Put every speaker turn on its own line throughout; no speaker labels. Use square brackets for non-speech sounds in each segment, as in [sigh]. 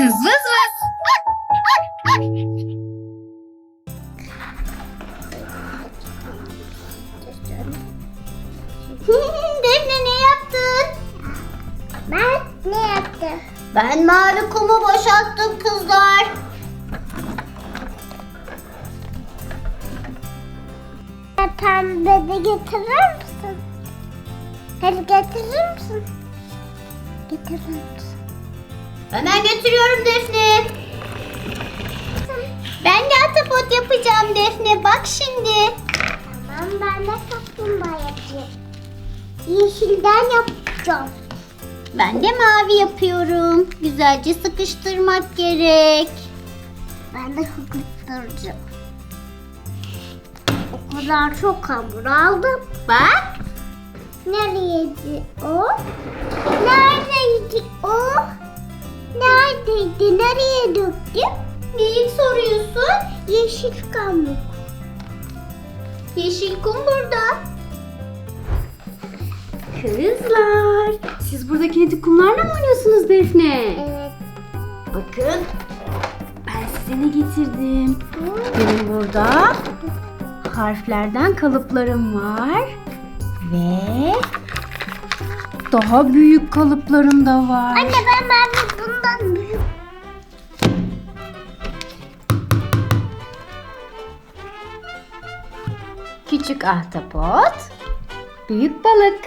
Kız vız vız. [laughs]
Defne ne yaptın? Ben ne yaptım? Ben mavi kumu boşalttım kızlar. Pembe de getirir misin? Hadi getirir misin? Getirir misin? Hemen getiriyorum Defne. Ben de atapot yapacağım Defne. Bak şimdi. Tamam ben de kaplumbağa yapayım. Yeşilden yapacağım. Ben de mavi yapıyorum. Güzelce sıkıştırmak gerek. Ben de sıkıştıracağım. O kadar çok hamur aldım. Bak. Nereydi o? Neredeydi? Nereye döktüm? Neyi soruyorsun? Yeşil hamur. Yeşil kum burada.
Kızlar, siz burada kinetik kumlarla mı oynuyorsunuz Defne?
Evet.
Bakın, ben size ne getirdim? Benim burada harflerden kalıplarım var ve daha büyük kalıplarım da var.
Anne ben mavi bundan
Küçük ahtapot, büyük balık.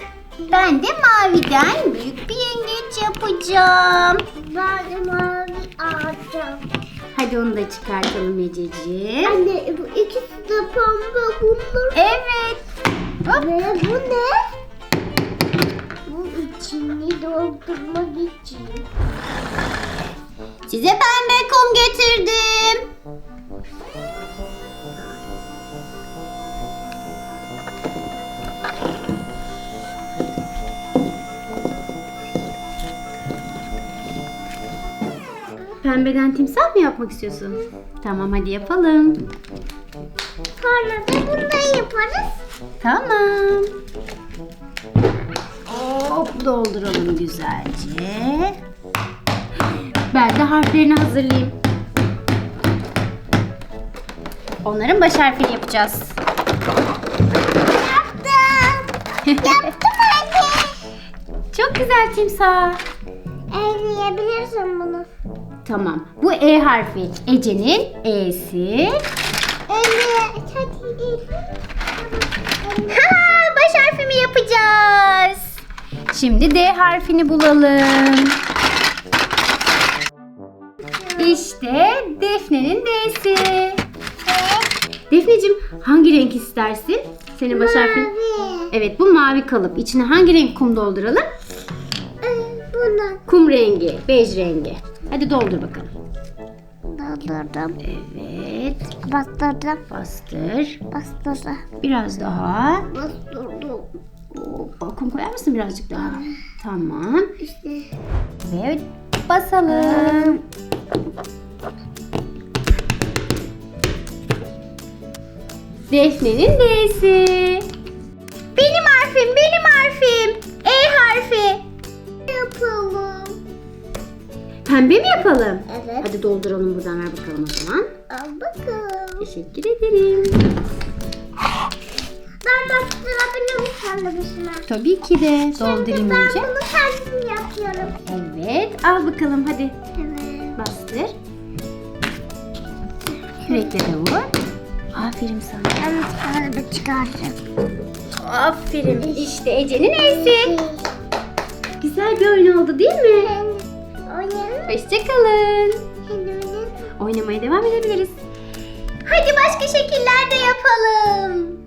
Ben de maviden büyük bir yengeç yapacağım. Ben de mavi alacağım.
Hadi onu da çıkartalım Ececiğim.
Anne bu ikisi de pembe bunlar.
Evet. Hop.
Ve bu ne? Bu içini doldurmak için. Size pembe kum getirdim.
Pembeden timsah mı yapmak istiyorsun? Tamam hadi yapalım.
Sonra da bunu da yaparız.
Tamam. Hop dolduralım güzelce. Ben de harflerini hazırlayayım. Onların baş harfini yapacağız.
Yaptım. [laughs] Yaptım anne.
Çok güzel timsah.
Elleyebilirsin bunu.
Tamam. Bu E harfi. Ece'nin E'si.
Ha, baş harfimi yapacağız.
Şimdi D harfini bulalım. İşte Defne'nin D'si. Defneciğim hangi renk istersin? Senin baş harfin. Evet bu mavi kalıp. İçine hangi renk kum dolduralım?
Buna
Kum rengi, bej rengi. Hadi doldur bakalım.
doldurdum.
Evet.
Bastırdım.
Bastır.
Bastırdım.
Biraz daha.
Bastırdım.
Hoppa, kum koyar mısın birazcık daha? Tamam.
İşte.
Ve basalım. Defne'nin D'si.
Benim harfim, benim harfim. E harfi.
Pembe mi yapalım?
Evet.
Hadi dolduralım buradan ver bakalım o zaman.
Al bakalım.
Teşekkür ederim.
Ben bastırabilirim kendi başıma.
Tabii ki de. Doldurayım
ben
önce.
bunu kendim yapıyorum.
Evet. Al bakalım hadi.
Evet.
Bastır. Kürekle de vur. Aferin sana.
Ben çıkardım çıkardım.
Aferin. İşte Ece'nin E'si. Güzel bir oyun oldu değil mi?
Oynayalım.
Hoşçakalın. Oynamaya devam edebiliriz.
Hadi başka şekiller de yapalım.